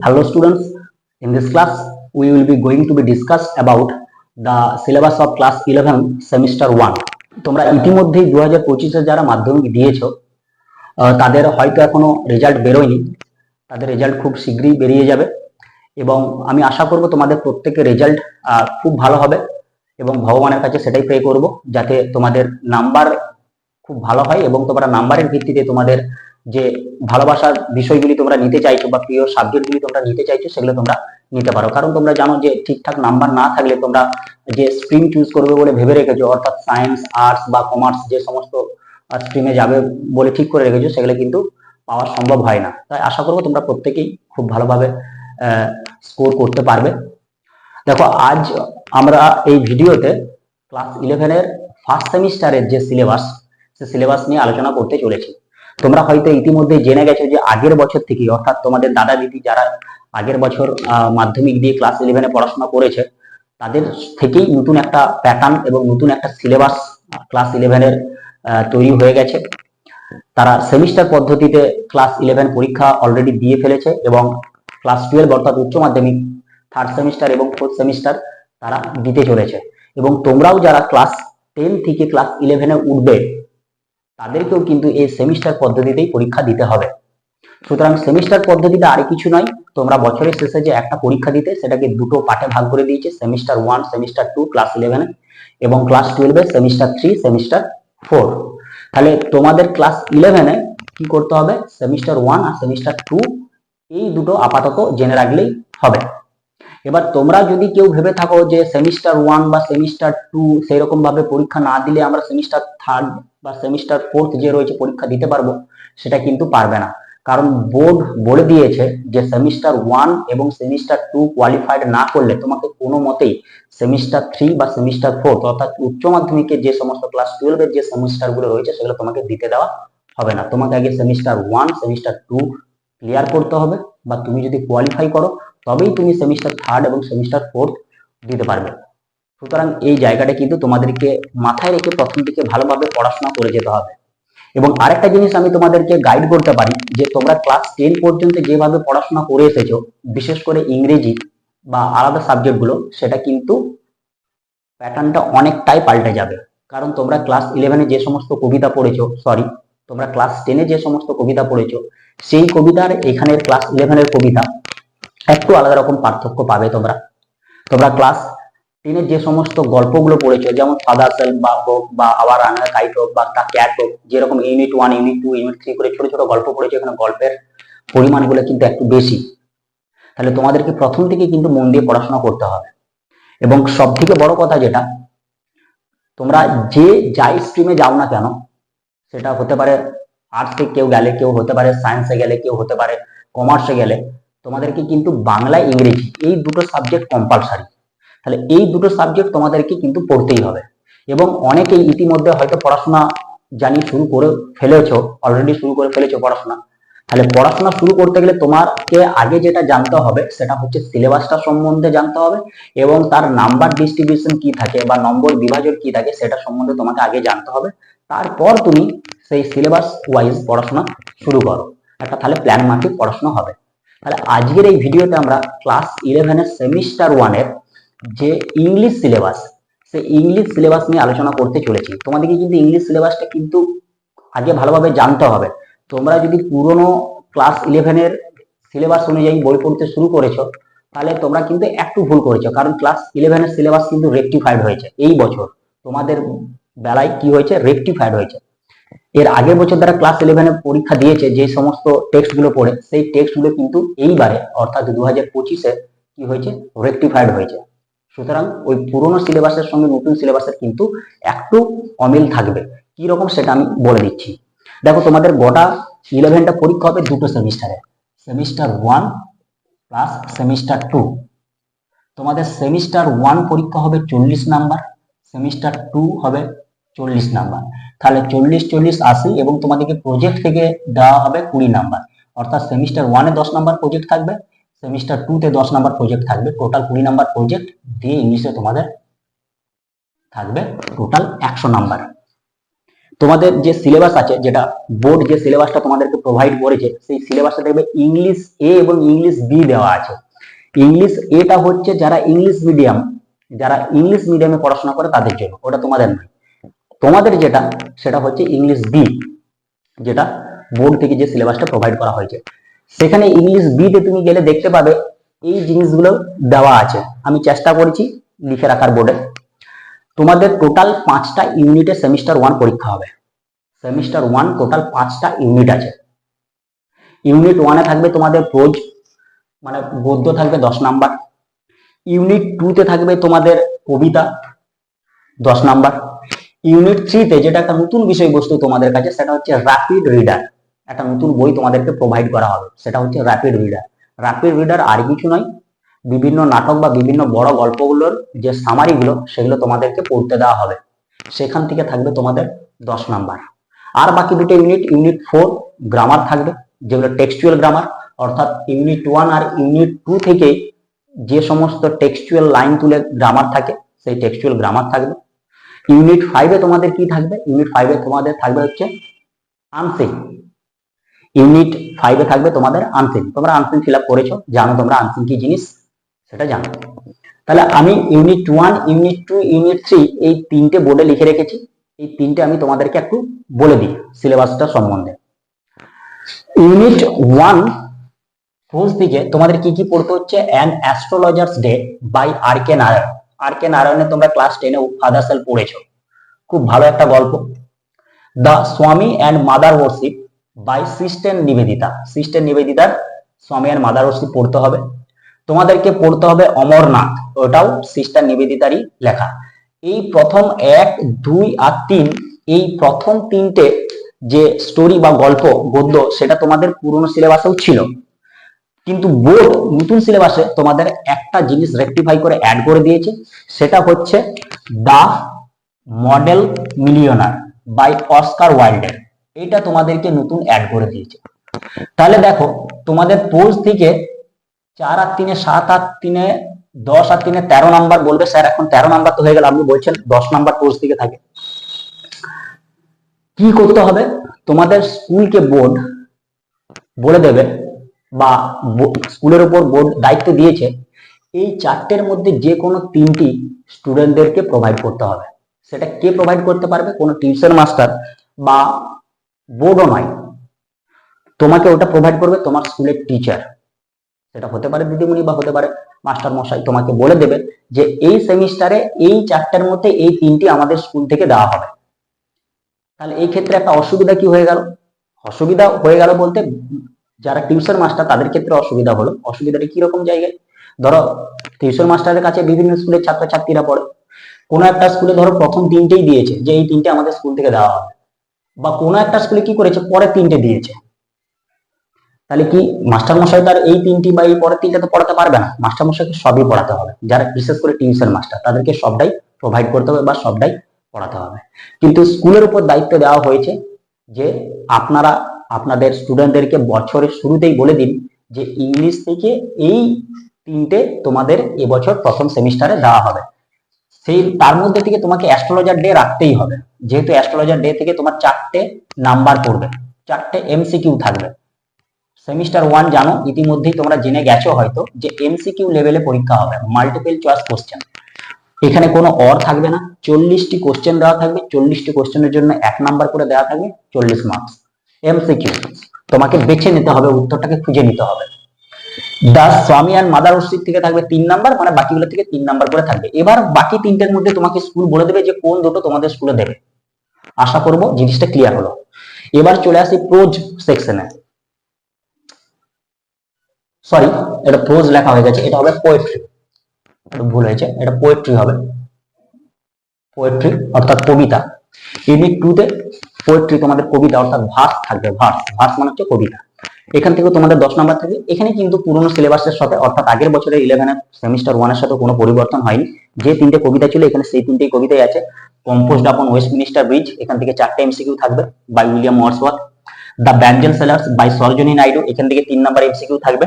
Hello students, in this class we will be going to be discussed about the syllabus of class 11 semester 1. তোমরা ইতিমধ্যেই দু হাজার পঁচিশে যারা মাধ্যমিক দিয়েছ তাদের হয়তো এখনও রেজাল্ট বেরোয়নি তাদের রেজাল্ট খুব শীঘ্রই বেরিয়ে যাবে এবং আমি আশা করব তোমাদের প্রত্যেকের রেজাল্ট খুব ভালো হবে এবং ভগবানের কাছে সেটাই প্রে করব যাতে তোমাদের নাম্বার খুব ভালো হয় এবং তোমরা নাম্বারের ভিত্তিতে তোমাদের যে ভালোবাসার বিষয়গুলি তোমরা নিতে চাইছো বা প্রিয় সাবজেক্টগুলি তোমরা নিতে চাইছো, সেগুলো তোমরা নিতে পারো। কারণ তোমরা জানো যে ঠিকঠাক নাম্বার না থাকলে তোমরা যে স্ট্রিম চুজ করবে বলে ভেবে রেখেছো, অর্থাৎ সায়েন্স আর্টস বা কমার্স যে সমস্ত স্ট্রিমে যাবে বলে ঠিক করে রেখেছো, সেগুলো কিন্তু পাওয়া সম্ভব হয় না। তাই আশা করব তোমরা প্রত্যেকেই খুব ভালোভাবে স্কোর করতে পারবে। দেখো, আজ আমরা এই ভিডিওতে ক্লাস ইলেভেনের ফার্স্ট সেমিস্টারের যে সিলেবাস সে সিলেবাস নিয়ে আলোচনা করতে চলেছি। তোমরা হয়তো ইতিমধ্যে জেনে গেছো যে আগের বছর থেকে, অর্থাৎ তোমাদের দাদা দিদি যারা আগের বছর মাধ্যমিক দিয়ে ক্লাস ইলেভেনে পড়াশোনা করেছে, তাদের থেকেই নতুন একটা প্যাটার্ন এবং নতুন একটা সিলেবাস ক্লাস ইলেভেনের তৈরি হয়ে গেছে। তারা সেমিস্টার পদ্ধতিতে ক্লাস ইলেভেন পরীক্ষা অলরেডি দিয়ে ফেলেছে এবং ক্লাস টুয়েলভ অর্থাৎ উচ্চ মাধ্যমিক থার্ড সেমিস্টার এবং ফোর্থ সেমিস্টার তারা দিতে চলেছে। এবং তোমরাও যারা ক্লাস টেন থেকে ক্লাস ইলেভেনে উঠবে তাদেরকেও কিন্তু এই সেমিস্টার পদ্ধতিতেই পরীক্ষা দিতে হবে। সুতরাং সেমিস্টার পদ্ধতিতে আর কিছু নয়, তোমরা বছরের শেষে যে একটা পরীক্ষা দিতে, সেটাকে দুটো পার্টে ভাগ করে দিয়েছে semester one semester two class ইলেভেনে এবং ক্লাস টুয়েলভে সেমিস্টার থ্রি সেমিস্টার ফোর তাহলে তোমাদের ক্লাস ইলেভেনে কি করতে হবে? সেমিস্টার ওয়ান আর সেমিস্টার টু এই দুটো আপাতত জেনে রাখলেই হবে। এবার তোমরা যদি কেউ ভেবে থাকো যে সেমিস্টার ওয়ান বা সেমিস্টার টু সেই রকম ভাবে পরীক্ষা না দিলে আমরা সেমিস্টার থার্ড বা সেমিস্টার ফোর্থ যে রয়েছে পরীক্ষা দিতে পারব, সেটা কিন্তু পারবে না। কারণ বোর্ড বলে দিয়েছে যে সেমিস্টার ওয়ান এবং সেমিস্টার টু কোয়ালিফাইড না করলে তোমাকে কোনো মতেই সেমিস্টার থ্রি বা সেমিস্টার ফোর্থ অর্থাৎ উচ্চ মাধ্যমিকের যে সমস্ত ক্লাস টুয়েলভের যে সেমিস্টারগুলো রয়েছে সেগুলো তোমাকে দিতে দেওয়া হবে না। তোমাকে আগে semester one semester two clear করতে হবে বা তুমি যদি কোয়ালিফাই করো তবেই তুমি সেমিস্টার থার্ড এবং সেমিস্টার ফোর্থ দিতে পারবে। সুতরাং এই জায়গাটা কিন্তু তোমাদেরকে মাথায় রেখে প্রথম থেকে ভালোভাবে পড়াশোনা করে যেতে হবে। এবং আরেকটা জিনিস আমি তোমাদেরকে গাইড করতে পারি, যে তোমরা ক্লাস টেন পর্যন্ত যেভাবে পড়াশোনা করে এসেছ, বিশেষ করে ইংরেজি বা আলাদা সাবজেক্টগুলো সেটা কিন্তু প্যাটার্নটা অনেকটাই পাল্টে যাবে। কারণ তোমরা ক্লাস ইলেভেনে যে সমস্ত কবিতা পড়েছো সরি তোমরা ক্লাস টেনে যে সমস্ত কবিতা পড়েছো, সেই কবিতার এখানের ক্লাস ইলেভেনের কবিতা একটু আলাদা রকম পার্থক্য পাবে তোমরা। তোমরা ক্লাস টেনের যে সমস্ত গল্পগুলো পড়েছো, যেমন ফাদার সেল বা বা আবার আনার কাইট হোক বা তা ক্যাট হোক, যেরকম unit one unit two unit three করে ছোট ছোট গল্প পড়েছো, এখানে গল্পের পরিমাণগুলো কিন্তু একটু বেশি। তাহলে তোমাদেরকে প্রথম থেকে কিন্তু মন দিয়ে পড়াশোনা করতে হবে। এবং সব থেকে বড় কথা যেটা, তোমরা যে যাই স্ট্রিমে যাও না কেন, সেটা হতে পারে আর্টসে কেউ গেলে কেউ হতে পারে সায়েন্সে গেলে কেউ হতে পারে কমার্সে গেলে তোমাদেরকে কিন্তু বাংলা ইংরেজি, এই দুটো সাবজেক্ট কম্পালসারি তাহলে এই দুটো সাবজেক্ট তোমাদেরকে কিন্তু পড়তেই হবে। এবং অনেকেই ইতিমধ্যে হয়তো পড়াশোনা জানি শুরু করে ফেলেছো অলরেডি শুরু করে ফেলেছো পড়াশোনা। তাহলে পড়াশোনা শুরু করতে গেলে তোমাকে আগে যেটা জানতে হবে, সেটা হচ্ছে সিলেবাসটা সম্বন্ধে জানতে হবে এবং তার নাম্বার ডিস্ট্রিবিউশন কি থাকে বা নম্বর বিভাজন কি থাকে, সেটা সম্বন্ধে তোমাকে আগে জানতে হবে। তারপর তুমি সেই সিলেবাস ওয়াইজ পড়াশোনা শুরু করো। একটা তাহলে প্ল্যান মাফিক পড়াশোনা হবে। তাহলে আজকের এই ভিডিওতে আমরা ক্লাস ইলেভেনের সেমিস্টার ওয়ানের যে ইংলিশ সিলেবাস সেই ইংলিশ সিলেবাস নিয়ে আলোচনা করতে চলেছি। তোমাদেরকে কিন্তু ইংলিশ সিলেবাসটা কিন্তু আগে ভালোভাবে জানতে হবে। তোমরা যদি পুরনো ক্লাস ইলেভেনের সিলেবাস অনুযায়ী বই পড়তে শুরু করেছ, তাহলে তোমরা কিন্তু একটু ভুল করেছ, কারণ ক্লাস ইলেভেনের সিলেবাস কিন্তু রেকটিফাইড হয়েছে। এই বছর তোমাদের বেলায় কি হয়েছে? রেকটিফাইড হয়েছে। এর আগের বছর যারা ক্লাস ইলেভেনে পরীক্ষা দিয়েছে, যে সমস্ত টেক্সটগুলো পড়ে, সেই টেক্সটগুলো কিন্তু এইবারে, অর্থাৎ দু হাজার পঁচিশে কি হয়েছে? রেকটিফাইড হয়েছে। সুতরাং ওই পুরোনো সিলেবাসের সঙ্গে নতুন সিলেবাসের কিন্তু একটু অমিল থাকবে। কি রকম সেটা আমি বলে দিচ্ছি। দেখো, তোমাদের গোটা ইলেভেনটা পরীক্ষা হবে দুটো সেমিস্টারে semester one plus semester two তোমাদের সেমিস্টার ওয়ান পরীক্ষা হবে চল্লিশ নাম্বার সেমিস্টার টু হবে চল্লিশ নাম্বার তাহলে চল্লিশ চল্লিশ আশি এবং তোমাদেরকে প্রজেক্ট থেকে দেওয়া হবে কুড়ি নাম্বার অর্থাৎ সেমিস্টার ওয়ানে দশ নাম্বার প্রজেক্ট থাকবে সেমিস্টার টুতে দশ নাম্বার প্রজেক্ট থাকবে। টোটাল কুড়ি নাম্বার প্রজেক্ট দিয়ে ইংলিশে তোমাদের থাকবে টোটাল একশো নাম্বার তোমাদের যে সিলেবাস আছে, যেটা বোর্ড যে সিলেবাসটা তোমাদেরকে প্রোভাইড করেছে, সেই সিলেবাসটা দেখবে ইংলিশ এ এবং ইংলিশ বি দেওয়া আছে। ইংলিশ এটা হচ্ছে যারা ইংলিশ মিডিয়াম যারা ইংলিশ মিডিয়ামে পড়াশোনা করে তাদের জন্য। ওটা তোমাদের নয়। তোমাদের যেটা, সেটা হচ্ছে ইংলিশ বি যেটা বোর্ড থেকে যে সিলেবাসটা প্রোভাইড করা হয়েছে। সেখানে ইংলিশ বি তে তুমি গেলে দেখতে পাবে, এই জিনিসগুলো দেওয়া আছে। আমি চেষ্টা করেছি লিখে রাখার বোর্ডে তোমাদের টোটাল পাঁচটা ইউনিটে সেমিস্টার ওয়ান পরীক্ষা হবে। সেমিস্টার ওয়ান টোটাল পাঁচটা ইউনিট আছে। ইউনিট ওয়ানে থাকবে তোমাদের প্রোজ মানে গদ্য থাকবে দশ নাম্বার। ইউনিট টুতে থাকবে তোমাদের কবিতা দশ নাম্বার। ইউনিট থ্রিতে যেটা একটা নতুন বিষয়বস্তু তোমাদের কাছে, সেটা হচ্ছে র্যাপিড রিডার একটা নতুন বই তোমাদেরকে প্রোভাইড করা হবে। সেটা হচ্ছে র্যাপিড রিডার র্যাপিড রিডার আর কিছু নয়। বিভিন্ন নাটক বা বিভিন্ন বড় গল্পগুলোর যে সামারিগুলো সেগুলো তোমাদেরকে পড়তে দেওয়া হবে। সেখান থেকে থাকবে তোমাদের দশ নাম্বার। আর বাকি দুটো ইউনিট ইউনিট ফোর গ্রামার থাকবে, যেগুলো টেক্সচুয়াল গ্রামার অর্থাৎ ইউনিট ওয়ান আর ইউনিট টু থেকে যে সমস্ত টেক্সচুয়াল লাইন তুলে গ্রামার থাকে, সেই টেক্সচুয়াল গ্রামার থাকবে। ইউনিট ফাইভে তোমাদের কি থাকবে? ইউনিট ফাইভে তোমাদের থাকবে হচ্ছে আনসিন ইউনিট ফাইভে থাকবে তোমাদের আনসিন তোমরা আনসিন ফিল আপ করেছ, জানো তোমরা আনসিন কি জিনিস, সেটা জানো। তাহলে আমি unit one unit two unit three এই তিনটে বোর্ডে লিখে রেখেছি। এই তিনটে আমি তোমাদেরকে একটু বলে দিই সিলেবাসটা সম্বন্ধে। ইউনিট ওয়ান ফোর্স দিকে তোমাদের কি কি পড়তে হচ্ছে? An astrologer's day by R K Narayan R K নারায়ণের তোমরা ক্লাস টেনে ফাদার সেল পড়েছো। খুব ভালো একটা গল্প। The Swami and mother worship by sister Nivedita sister নিবেদিতার Swami and mother worship পড়তে হবে। তোমাদেরকে পড়তে হবে অমরনাথ। ওটাও সিস্টার নিবেদিতারই লেখা। এই প্রথম এক, দুই আর তিন, এই প্রথম তিনটে যে স্টোরি বা গল্প, গদ্য, সেটা তোমাদের পুরনো সিলেবাসেও ছিল। কিন্তু বোর্ড নতুন সিলেবাসে তোমাদের একটা জিনিস রেকটিফাই করে অ্যাড করে দিয়েছে, সেটা হচ্ছে the model millionaire by Oscar ওয়াইল্ডের এটা তোমাদেরকে নতুন অ্যাড করে দিয়েছে। তাহলে দেখো, তোমাদের পোজ থেকে চার আর তিনে সাত আর তিনে দশ আর তিনে তেরো নাম্বার বলবে, স্যার, এখন তেরো নাম্বার তো হয়ে গেল, আপনি বলছেন দশ নাম্বার কোর্স থেকে থাকে। কি করতে হবে? তোমাদের স্কুলকে বোর্ড বলে দেবে বা স্কুলের উপর বোর্ড দায়িত্ব দিয়েছে, এই চারটের মধ্যে যে কোনো তিনটি স্টুডেন্টদেরকে প্রোভাইড করতে হবে। সেটা কে প্রোভাইড করতে পারবে? কোনো টিউশন মাস্টার বা বোর্ডও নয়। তোমাকে ওটা প্রোভাইড করবে তোমার স্কুলের টিচার সেটা হতে পারে দিদিমণি বা হতে পারে মাস্টার মশাই তোমাকে বলে দেবে যে এই সেমিস্টারে এই চারটার মধ্যে এই তিনটি আমাদের স্কুল থেকে দেওয়া হবে। তাহলে এই ক্ষেত্রে একটা অসুবিধা কি হয়ে গেল? অসুবিধা হয়ে গেল বলতে যারা টিউশন মাস্টার তাদের ক্ষেত্রে অসুবিধা হলো। অসুবিধাটা কি রকম জায়গায়? ধরো টিউশন মাস্টারের কাছে বিভিন্ন স্কুলের ছাত্রছাত্রীরা পড়ে। কোনো একটা স্কুলে ধরো প্রথম তিনটেই দিয়েছে যে এই তিনটে আমাদের স্কুল থেকে দেওয়া হবে। বা কোনো একটা স্কুলে কি করেছে? পরে তিনটে দিয়েছে। তাহলে কি মাস্টার মশাই তার এই তিনটি বা এই পরের তিনটা তো পড়াতে পারবে না? মাস্টার মশাইকে সবই পড়াতে হবে। যারা বিশেষ করে টিউশন মাস্টার তাদেরকে সবটাই প্রোভাইড করতে হবে বা সবটাই পড়াতে হবে। কিন্তু স্কুলের উপর দায়িত্ব দেওয়া হয়েছে যে আপনারা আপনাদের স্টুডেন্টদেরকে বছরের শুরুতেই বলে দিন যে ইংলিশ থেকে এই তিনটে তোমাদের এবছর প্রথম সেমিস্টারে দেওয়া হবে। সেই তার মধ্যে থেকে তোমাকে অ্যাস্ট্রোলজার ডে রাখতেই হবে। যেহেতু অ্যাস্ট্রোলজার ডে থেকে তোমার চারটে নাম্বার পড়বে, চারটে এমসিকিউ থাকবে। সেমিস্টার ওয়ান জানো, ইতিমধ্যেই তোমরা জেনে গেছো হয়তো যে এমসিকিউ লেভেলে পরীক্ষা হবে মাল্টিপল চয়েস কোশ্চেন এখানে কোনো অর থাকবে না, চল্লিশটি কোশ্চেন দেওয়া থাকবে, চল্লিশটি কোশ্চেনের জন্য এক নাম্বার করে দেওয়া থাকবে, চল্লিশ মার্কস এমসিকিউ তোমাকে বেছে নিতে হবে, উত্তরটাকে খুঁজে নিতে হবে। দা স্বামী অ্যান্ড মাদার ওর্সিপ থেকে থাকবে তিন নাম্বার মানে বাকিগুলো থেকে তিন নাম্বার করে থাকবে। এবার বাকি তিনটের মধ্যে তোমাকে স্কুল বলে দেবে যে কোন দুটো তোমাদের স্কুলে দেবে। আশা করব জিনিসটা ক্লিয়ার হলো। এবার চলে আসি প্রোজ সেকশনে সরি এটা প্রোজ লেখা হয়ে গেছে, এটা হবে পোয়েট্রি ভুল হয়েছে, এটা পোয়েট্রি হবে। পোয়েট্রি অর্থাৎ কবিতা। ইউনিট টু তে পোয়েট্রি তোমাদের কবিতা, অর্থাৎ ভার্স থাকবে ভার্স ভার্স মানে হচ্ছে কবিতা। এখান থেকে তোমাদের দশ নাম্বার থাকবে এখানে কিন্তু পুরোনো সিলেবাসের সাথে, অর্থাৎ আগের বছরের ইলেভেনের সেমিস্টার ওয়ানের সাথে কোনো পরিবর্তন হয়নি। যে তিনটে কবিতা ছিল, এখানে সেই তিনটেই কবিতাই আছে। কম্পোজড আপন ওয়েস্টমিনিস্টার ব্রিজ, এখান থেকে চারটে এমসিকিউ থাকবে, by William Wordsworth the bangle sellers, by Sarojini Naidu, এখান থেকে তিন নাম্বার এমসিকিউ থাকবে।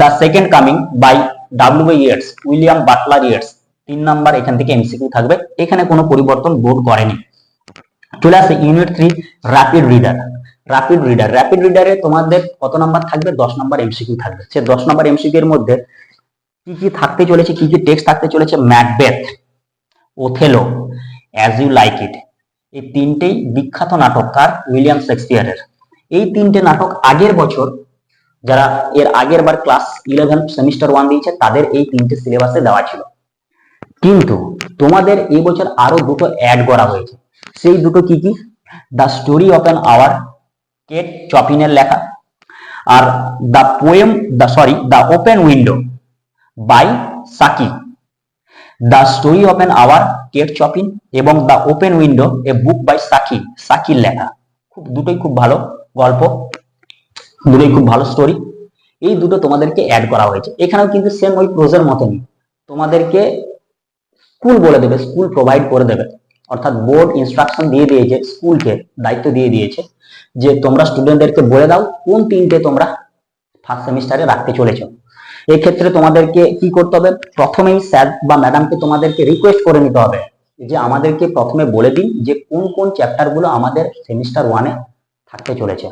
The second coming, by W Yeats, William Butler Yeats, তিন নাম্বার এখান থেকে এমসিকিউ থাকবে। এখানে কোনো পরিবর্তন বোর্ড করেনি। চলে আসে unit three rapid reader rapid reader rapid রিডারে তোমাদের কত নাম্বার থাকবে? দশ নাম্বার এমসিকিউ থাকবে। সে দশ নাম্বার এমসিকিউ এর মধ্যে কি কি থাকতে চলেছে, কি কি টেক্সট থাকতে চলেছে? Macbeth Othello as you like it এই তিনটেই বিখ্যাত নাটককার উইলিয়াম শেক্সপিয়ারের। এই তিনটে নাটক আগের বছর যারা এর আগের বার ক্লাস ইলেভেন সেমিস্টার ওয়ান দিয়েছে, তাদের এই তিনটে সিলেবাসে দেওয়া ছিল। কিন্তু তোমাদের এই বছর আরও দুটো অ্যাড করা হয়েছে। সেই দুটো কি কি? The story of an hour Kate চপিনের লেখা, আর the poem the sorry the open window by Saki the story of an hour Kate Chopin এবং the open window a book by Saki Shakir লেখা। খুব, দুটোই খুব ভালো গল্প, দুটোই খুব ভালো স্টোরি এই দুটো তোমাদেরকে অ্যাড করা হয়েছে। এখানেও কিন্তু সেম ওই প্রোজের মতনই। তোমাদেরকে স্কুল বলে দেবে স্কুল প্রোভাইড করে দেবে। অর্থাৎ বোর্ড ইনস্ট্রাকশন দিয়ে দিয়েছে স্কুলকে দায়িত্ব দিয়ে দিয়েছে যে তোমরা স্টুডেন্টদেরকে বলে দাও কোন তিনটে তোমরা ফার্স্ট সেমিস্টারে রাখতে চলেছো। ক্ষেত্রে তোমাদেরকে কি করতে হবে? প্রথমেই স্যার বা ম্যাডামকে তোমাদেরকে রিকোয়েস্ট করে নিতে হবে যে আমাদেরকে প্রথমে বলে দিন যে কোন কোন চ্যাপ্টারগুলো আমাদের সেমিস্টার ওয়ানে থাকতে চলেছে।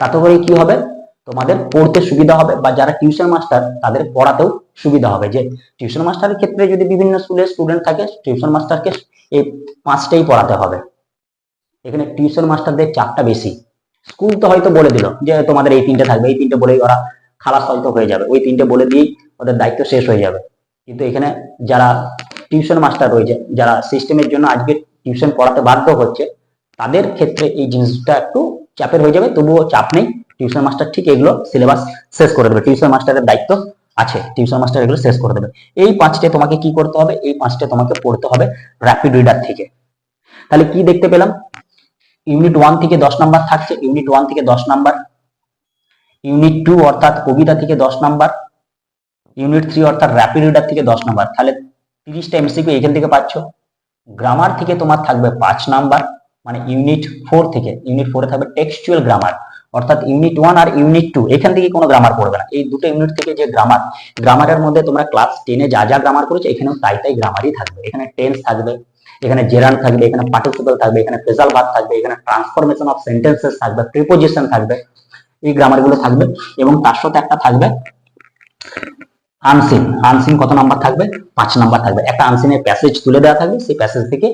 তাতে করে কি হবে? তোমাদের পড়তে সুবিধা হবে বা যারা টিউশন মাস্টার তাদের পড়াতেও সুবিধা হবে যে টিউশন মাস্টারের ক্ষেত্রে যদি বিভিন্ন স্কুলের স্টুডেন্ট থাকে টিউশন মাস্টারকে এই পাঁচটাই পড়াতে হবে। এখানে টিউশন মাস্টারদের চাপটা বেশি। স্কুল তো হয়তো বলে দিল যে, তোমাদের এই তিনটে থাকবে, এই তিনটে বলেই ওরা খালাস হয়তো হয়ে যাবে। ওই তিনটে বলে দিয়েই ওদের দায়িত্ব শেষ হয়ে যাবে। কিন্তু এখানে যারা টিউশন মাস্টার রয়েছে, যারা সিস্টেমের জন্য আজকে টিউশন পড়াতে বাধ্য হচ্ছে, তাদের ক্ষেত্রে এই জিনিসটা একটু চাপের হয়ে যাবে। তবুও চাপ নেই। টিউশন মাস্টার ঠিক এগুলো সিলেবাস শেষ করে দেবে। টিউশন মাস্টারের দায়িত্ব আছে টিউশন মাস্টার এগুলো শেষ করে দেবে। এই পাঁচটে তোমাকে কি করতে হবে? এই পাঁচটে তোমাকে পড়তে হবে র্যাপিড রিডার থেকে। তাহলে কি দেখতে পেলাম? ইউনিট ওয়ান থেকে দশ নাম্বার থাকছে ইউনিট ওয়ান থেকে দশ নাম্বার ইউনিট টু অর্থাৎ কবিতা থেকে দশ নাম্বার ইউনিট থ্রি অর্থাৎ র্যাপিড রিডার থেকে দশ নাম্বার তাহলে তিরিশটা এমসিকিউ এখান থেকে পাচ্ছ। গ্রামার থেকে তোমার থাকবে পাঁচ নাম্বার মানে ইউনিট ফোর থেকে ইউনিট ফোরে থাকবে টেক্সচুয়াল গ্রামার অর্থাৎ ইউনিট ওয়ান আর ইউনিট টু এখান থেকে কোনো গ্রামার পড়বে না। এই দুটো ইউনিট থেকে যে গ্রামার গ্রামারের মধ্যে তোমরা ক্লাস টেনে যা যা গ্রামার করেছ, এখানেও তাই তাই গ্রামারই থাকবে। এখানে টেন্স থাকবে, এখানে জেরান থাকবে, এখানে পার্টিসিপাল থাকবে, এখানে ফেজাল ভার্ব থাকবে, এখানে ট্রান্সফরমেশন অফ সেন্টেন্সেস থাকবে প্রিপোজিশন থাকবে, এই গ্রামারগুলো থাকবে এবং তার সাথে একটা থাকবে আনসিন আনসিন কত নাম্বার থাকবে? পাঁচ নাম্বার থাকবে। একটা আনসিনের প্যাসেজ তুলে দেওয়া থাকবে, সেই প্যাসেজ থেকে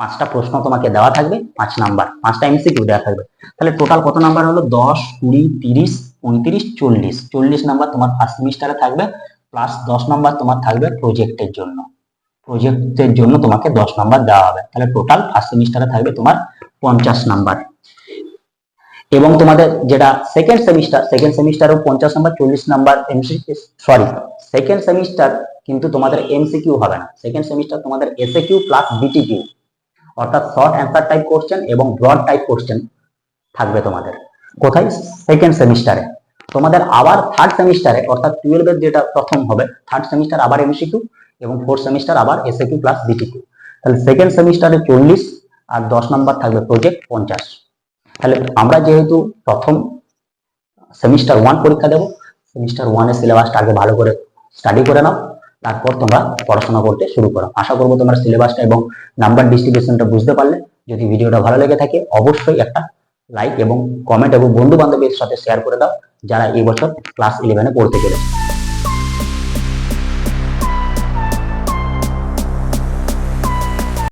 পাঁচটা প্রশ্ন তোমাকে দেওয়া থাকবে, পাঁচ নাম্বার, পাঁচটা এমসিকিউ দেওয়া থাকবে। তাহলে টোটাল কত নাম্বার হলো? দশ, কুড়ি, তিরিশ, পঁয়ত্রিশ, চল্লিশ। চল্লিশ নাম্বার তোমার ফার্স্ট সেমিস্টারে থাকবে প্লাস দশ নাম্বার তোমার থাকবে প্রজেক্টের জন্য। প্রজেক্টের জন্য তোমাকে দশ নাম্বার দেওয়া হবে। তাহলে টোটাল ফার্স্ট সেমিস্টারে থাকবে তোমার পঞ্চাশ নাম্বার। এবং তোমাদের যেটা সেকেন্ড সেমিস্টার সেকেন্ড সেমিস্টারও পঞ্চাশ নাম্বার, চল্লিশ number MC sorry second semester কিন্তু তোমাদের এমসিকিউ হবে না। সেকেন্ড সেমিস্টার তোমাদের SA Q plus BT Q অর্থাৎ শর্ট অ্যান্সার টাইপ কোশ্চেন এবং ব্রড টাইপ কোশ্চেন থাকবে তোমাদের। কোথায়? সেকেন্ড সেমিস্টারে তোমাদের আবার থার্ড সেমিস্টারে অর্থাৎ টুয়েলভের যেটা প্রথম হবে থার্ড সেমিস্টার আবার এমসিকিউ এবং ফোর্থ সেমিস্টার আবার SA Q plus BT Q তাহলে সেকেন্ড সেমিস্টারে চল্লিশ আর দশ নম্বর থাকবে প্রজেক্ট পঞ্চাশ। তাহলে আমরা যেহেতু প্রথম সেমিস্টার ওয়ান পরীক্ষা দেবো সেমিস্টার ওয়ানের সিলেবাসটা আগে ভালো করে স্টাডি করে নাও। তারপর তোমরা পড়াশোনা করতে শুরু করো। আশা করব তোমার সিলেবাসটা এবং নাম্বার ডিস্ট্রিবিউশনটা বুঝতে পারলে। যদি ভিডিওটা ভালো লেগে থাকে, অবশ্যই একটা লাইক এবং কমেন্ট এবং বন্ধু বান্ধবীর সাথে শেয়ার করে দাও, যারা এই বছর ক্লাস ইলেভেনে পড়তে চলেছে।